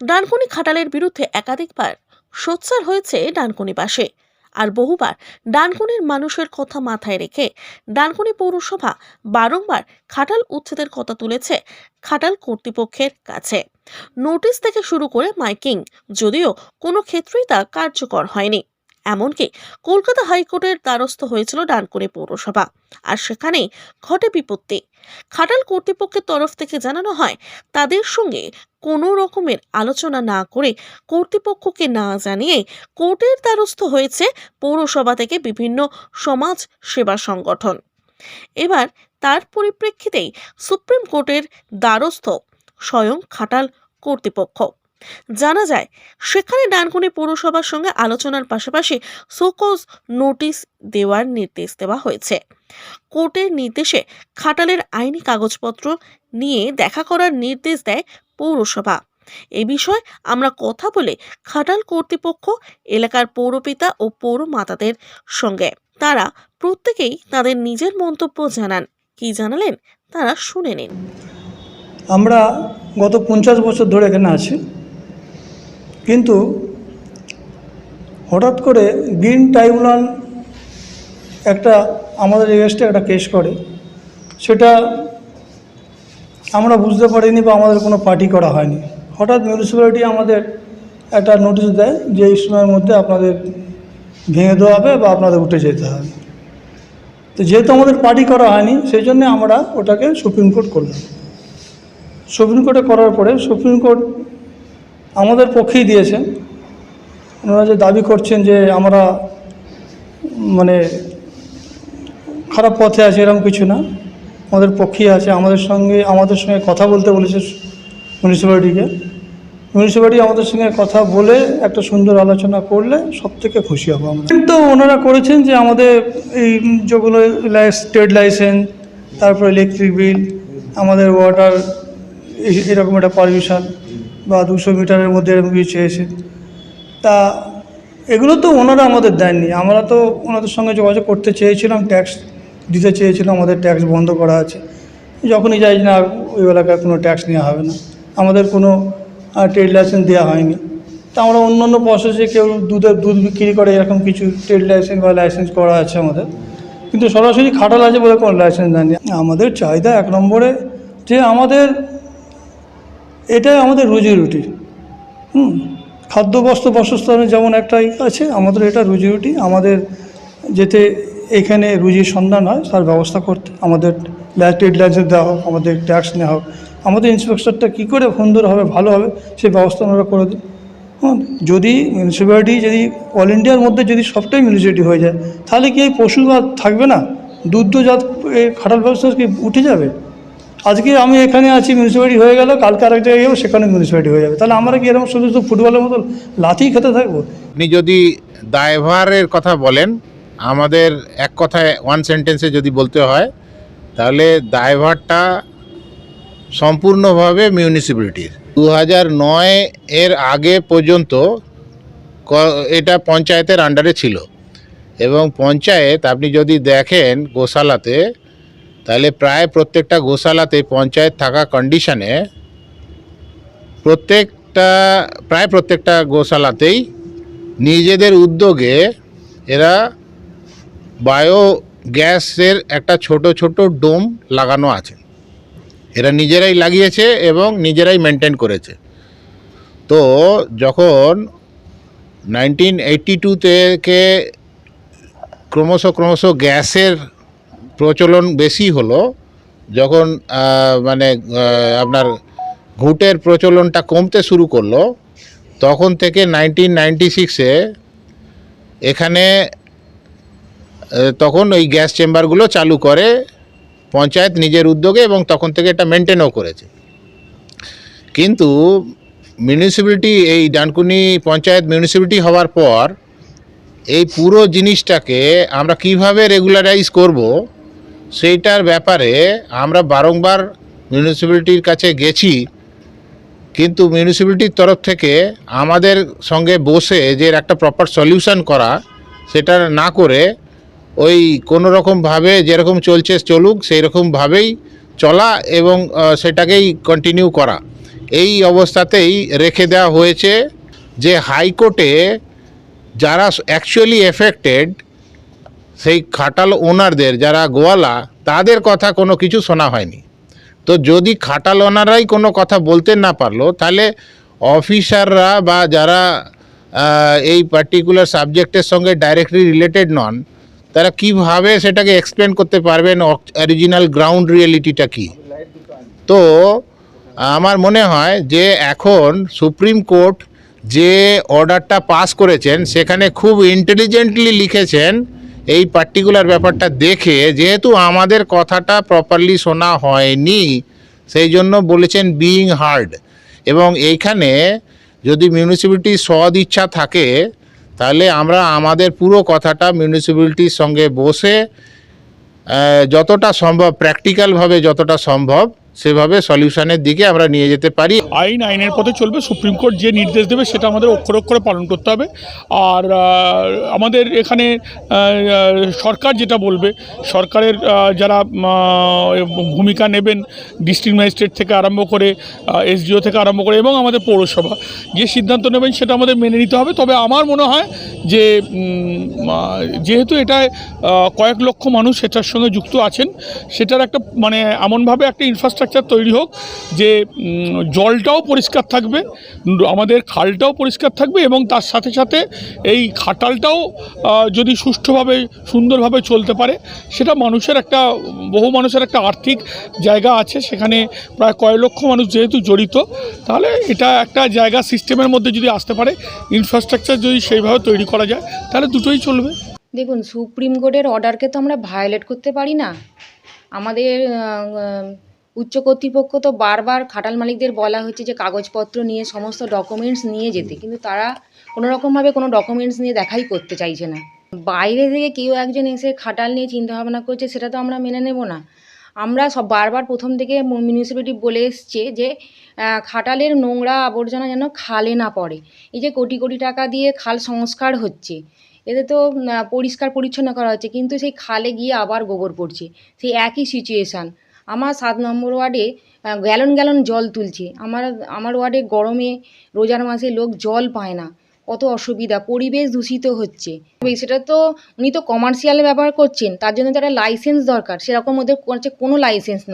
ডানকুনি খাটালের বিরুদ্ধে একাধিকবার সোচ্চার হয়েছে ডানকুনি পাশে। আর বহুবার ডানকুনির মানুষের কথা মাথায় রেখে ডানকুনি পৌরসভা বারংবার খাটাল উচ্ছেদের কথা তুলেছে খাটাল কর্তৃপক্ষের কাছে। নোটিশ থেকে শুরু করে মাইকিং, যদিও কোনো ক্ষেত্রেই তা কার্যকর হয়নি। এমনকি কলকাতা হাইকোর্টের দ্বারস্থ হয়েছিল ডানকুনি পৌরসভা। আর সেখানেই ঘটে বিপত্তি। খাটাল কর্তৃপক্ষের তরফ থেকে জানানো হয়, তাদের সঙ্গে কোনো রকমের আলোচনা না করে কর্তৃপক্ষকে না জানিয়ে কোর্টের দ্বারস্থ হয়েছে পৌরসভা থেকে বিভিন্ন সমাজ সেবা সংগঠন। এবার তার পরিপ্রেক্ষিতেই সুপ্রিম কোর্টের দ্বারস্থ স্বয়ং খাটাল কর্তৃপক্ষ। জানা যায়, সেখানে ডানকুনি পৌরসভার সঙ্গে আলোচনার পাশাপাশি সোকোজ নোটিশ দেওয়ার নির্দেশ দেওয়া হয়েছে। কোর্টের নির্দেশে খাটালের আইনি কাগজপত্র নিয়ে দেখা করার নির্দেশ দেয় পৌরসভা। এ বিষয়ে আমরা কথা বলে খাটাল কর্তৃপক্ষ, এলাকার পৌরপিতা ও পৌরমাতাদের সঙ্গে তারা প্রত্যেকেই তাদের নিজের মন্তব্য জানান। কি জানালেন? তারা শুনে নিন। আমরা গত পঞ্চাশ বছর ধরে এখানে আছি। কিন্তু হঠাৎ করে গ্রিন ট্রাইব্যুনাল একটা আমাদের এগেস্টে একটা কেস করে। সেটা আমরা বুঝতে পারিনি বা আমাদের কোনো পার্টি করা হয়নি। হঠাৎ মিউনিসিপ্যালিটি আমাদের একটা নোটিশ দেয় যে এই সময়ের মধ্যে আপনাদের ভেঙে দেওয়া হবে বা আপনাদের উঠে যেতে হবে। তো যেহেতু আমাদের পার্টি করা হয়নি, সেই জন্য আমরা ওটাকে সুপ্রিম কোর্ট করলাম। সুপ্রিম কোর্টে করার পরে সুপ্রিম কোর্ট আমাদের পক্ষেই দিয়েছেন। ওনারা যে দাবি করছেন যে আমরা মানে খারাপ পথে আছে এরকম কিছু না। আমাদের পক্ষেই আছে। আমাদের সঙ্গে আমাদের সঙ্গে কথা বলতে বলেছে মিউনিসিপ্যালিটিকে মিউনিসিপ্যালিটি আমাদের সঙ্গে কথা বলে একটা সুন্দর আলোচনা করলে সব থেকে খুশি হব আমরা। তো ওনারা করেছেন যে আমাদের এই যেগুলো স্টেট লাইসেন্স তারপর ইলেকট্রিক বিল আমাদের ওয়াটার এরকম একটা পারমিশন বা দুশো মিটারের মধ্যে এরকম কিছু চেয়েছে। তা এগুলো তো ওনারা আমাদের দেননি। আমরা তো ওনাদের সঙ্গে যোগাযোগ করতে চেয়েছিলাম ট্যাক্স দিতে চেয়েছিলাম, আমাদের ট্যাক্স বন্ধ করা আছে। যখনই যাই না, ওই এলাকায় কোনো ট্যাক্স নেওয়া হবে না। আমাদের কোনো ট্রেড লাইসেন্স দেওয়া হয়নি। তা আমরা অন্য অন্য প্রসেসে কেউ দুধের দুধ বিক্রি করে এরকম কিছু ট্রেড লাইসেন্স বা লাইসেন্স করা আছে আমাদের। কিন্তু সরাসরি খাটাল আছে বলে কোনো লাইসেন্স দেয়নি আমাদের চাহিদা এক নম্বরে যে আমাদের এটাই আমাদের রুজি রুটি। হুম? খাদ্য বস্ত্র বাসস্থানের যেমন একটাই আছে, আমাদের এটা রুজি রুটি। আমাদের যেতে এখানে রুজির সন্ধান হয়, তার ব্যবস্থা করতে। আমাদের ট্রেড লাইসেন্স দেওয়া হোক, আমাদের ট্যাক্স নেওয়া হোক। আমাদের ইন্সপেক্টরটা কী করে সুন্দর হবে, ভালো হবে, সেই ব্যবস্থা ওনারা করে দিন। যদি মিউনিসিপ্যালিটি যদি অল ইন্ডিয়ার মধ্যে যদি সবটাই মিউনিসিপ্যালিটি হয়ে যায়, তাহলে কি এই পশু আর থাকবে না? দুগ্ধজাত খাটাল ব্যবস্থা কি উঠে যাবে? আজকে আমি এখানে আছি মিউনিসিপ্যালিটি হয়ে গেল, কালকে আরেক জায়গায় যাব, সেখানে মিউনিসিপ্যালিটি হয়ে যাবে। তাহলে আমরা কি এরকম শুধু শুধু ফুটবলের মতো লাথি খেতে থাকব? আপনি যদি দায়ভারের কথা বলেন, আমাদের এক কথায় ওয়ান সেন্টেন্সে যদি বলতে হয়, তাহলে দায়ভারটা সম্পূর্ণভাবে মিউনিসিপ্যালিটির দু হাজার নয় এর আগে পর্যন্ত এটা পঞ্চায়েতের আন্ডারে ছিল। এবং পঞ্চায়েত, আপনি যদি দেখেন গোশালাতে তাহলে প্রায় প্রত্যেকটা গোশালাতে পঞ্চায়েত থাকা কন্ডিশনে প্রত্যেকটা, প্রায় প্রত্যেকটা গোশালাতেই নিজেদের উদ্যোগে এরা বায়ো গ্যাসের একটা ছোট ছোট ডোম লাগানো আছে। এরা নিজেরাই লাগিয়েছে এবং নিজেরাই মেনটেন করেছে। তো যখন নাইনটিন এইটটি টু থেকে ক্রমশ ক্রমশ গ্যাসের প্রচলন বেশি হলো, যখন মানে আপনার ঘুটের প্রচলনটা কমতে শুরু করল, তখন থেকে নাইনটিন নাইনটি সিক্সে এখানে তখন ওই গ্যাস চেম্বারগুলো চালু করে পঞ্চায়েত নিজের উদ্যোগে এবং তখন থেকে এটা মেনটেনও করেছে। কিন্তু মিউনিসিপ্যালিটি, এই ডানকুনি পঞ্চায়েত মিউনিসিপ্যালিটি হওয়ার পর, এই পুরো জিনিসটাকে আমরা কীভাবে রেগুলারাইজ করব সেইটার ব্যাপারে আমরা বারংবার মিউনিসিপ্যালিটির কাছে গেছি, কিন্তু মিউনিসিপ্যালিটির তরফ থেকে আমাদের সঙ্গে বসে যে একটা প্রপার সলিউশন করা, সেটা না করে ওই কোনো রকমভাবে যেরকম চলছে চলুক সেই রকমভাবেই চলা এবং সেটাকেই কন্টিনিউ করা। এই অবস্থাতেই রেখে দেওয়া হয়েছে যে হাইকোর্টে যারা অ্যাকচুয়ালি এফেক্টেড সেই খাটাল ওনারদের যারা গোয়ালা, তাদের কথা কোনো কিছু শোনা হয়নি। তো যদি খাটাল ওনারাই কোনো কথা বলতে না পারল, তাহলে অফিসাররা বা যারা এই পার্টিকুলার সাবজেক্টের সঙ্গে ডাইরেক্টলি রিলেটেড নন, তারা কীভাবে সেটাকে এক্সপ্লেন করতে পারবেন? অরিজিনাল গ্রাউন্ড রিয়েলিটিটা কী? তো আমার মনে হয় যে এখন সুপ্রিম কোর্ট যে অর্ডারটা পাস করেছেন, সেখানে খুব ইন্টেলিজেন্টলি লিখেছেন এই পার্টিকুলার ব্যাপারটা দেখে যেহেতু আমাদের কথাটা প্রপারলি শোনা হয়নি, সেই জন্য বলেছেন বিইং হার্ড এবং এইখানে যদি মিউনিসিপ্যালিটির সদ ইচ্ছা থাকে, তাহলে আমরা আমাদের পুরো কথাটা মিউনিসিপ্যালিটির সঙ্গে বসে যতটা সম্ভব প্র্যাকটিক্যালভাবে যতটা সম্ভব সেভাবে সলিউশনের দিকে আমরা নিয়ে যেতে পারি। আইন আইনের পথে চলবে। সুপ্রিম কোর্ট যে নির্দেশ দেবে সেটা আমাদের অক্ষরে অক্ষরে পালন করতে হবে। আর আমাদের এখানে সরকার যেটা বলবে সরকারের যারা ভূমিকা নেবেন ডিস্ট্রিক্ট ম্যাজিস্ট্রেট থেকে আরম্ভ করে এসডিও থেকে আরম্ভ করে এবং আমাদের পৌরসভা যে সিদ্ধান্ত নেবেন সেটা আমাদের মেনে নিতে হবে। তবে আমার মনে হয় যে যেহেতু আহ, কয়েক লক্ষ মানুষ এটার সঙ্গে যুক্ত আছেন সেটার একটা মানে এমনভাবে একটা ইনফ্রাস্ট্রাকচার তৈরি হোক, যে জলটাও পরিষ্কার থাকবে, আমাদের খালটাও পরিষ্কার থাকবে এবং তার সাথে সাথে এই খাটালটাও যদি সুষ্ঠুভাবে, সুন্দরভাবে চলতে পারে, সেটা মানুষের একটা, বহু মানুষের একটা আর্থিক জায়গা আছে, সেখানে প্রায় কয়েক লক্ষ মানুষ যেহেতু জড়িত, তাহলে এটা একটা জায়গা সিস্টেমের মধ্যে যদি আসতে পারে ইনফ্রাস্ট্রাকচার যদি সেইভাবে তৈরি করা যায়, তাহলে দুটোই চলবে। দেখুন, সুপ্রিম কোর্টের অর্ডারকে তো আমরা ভায়োলেট করতে পারি না। আমাদের উচ্চ কর্তৃপক্ষ তো বারবার খাটাল মালিকদের বলা হয়েছে যে কাগজপত্র নিয়ে সমস্ত ডকুমেন্টস নিয়ে যেতে। কিন্তু তারা কোনো রকমভাবে কোনো ডকুমেন্টস নিয়ে দেখাই করতে চাইছে না। বাইরে থেকে কেউ একজন এসে খাটাল নিয়ে চিন্তাভাবনা করছে সেটা তো আমরা মেনে নেব না। আমরা সব বারবার প্রথম থেকে মিউনিসিপ্যালিটি বলে এসছে যে খাটালের নোংরা আবর্জনা যেন খালে না পড়ে। এই যে কোটি কোটি টাকা দিয়ে খাল সংস্কার হচ্ছে এতে তো পরিষ্কার পরিচ্ছন্ন করা হচ্ছে কিন্তু সেই খালে গিয়ে আবার গোবর পড়ছে। সেই একই সিচুয়েশান আমার সাত নম্বর ওয়ার্ডে গ্যালন গ্যালন জল তুলছে। আমার আমার ওয়ার্ডে গরমে রোজার মাসে লোক জল পায় না। কত অসুবিধা, পরিবেশ দূষিত হচ্ছে। সেটা তো উনি তো কমার্শিয়াল ব্যবহার করছেন, তার জন্য তো একটা লাইসেন্স দরকার। সেরকম ওদের কোনো লাইসেন্স নেই।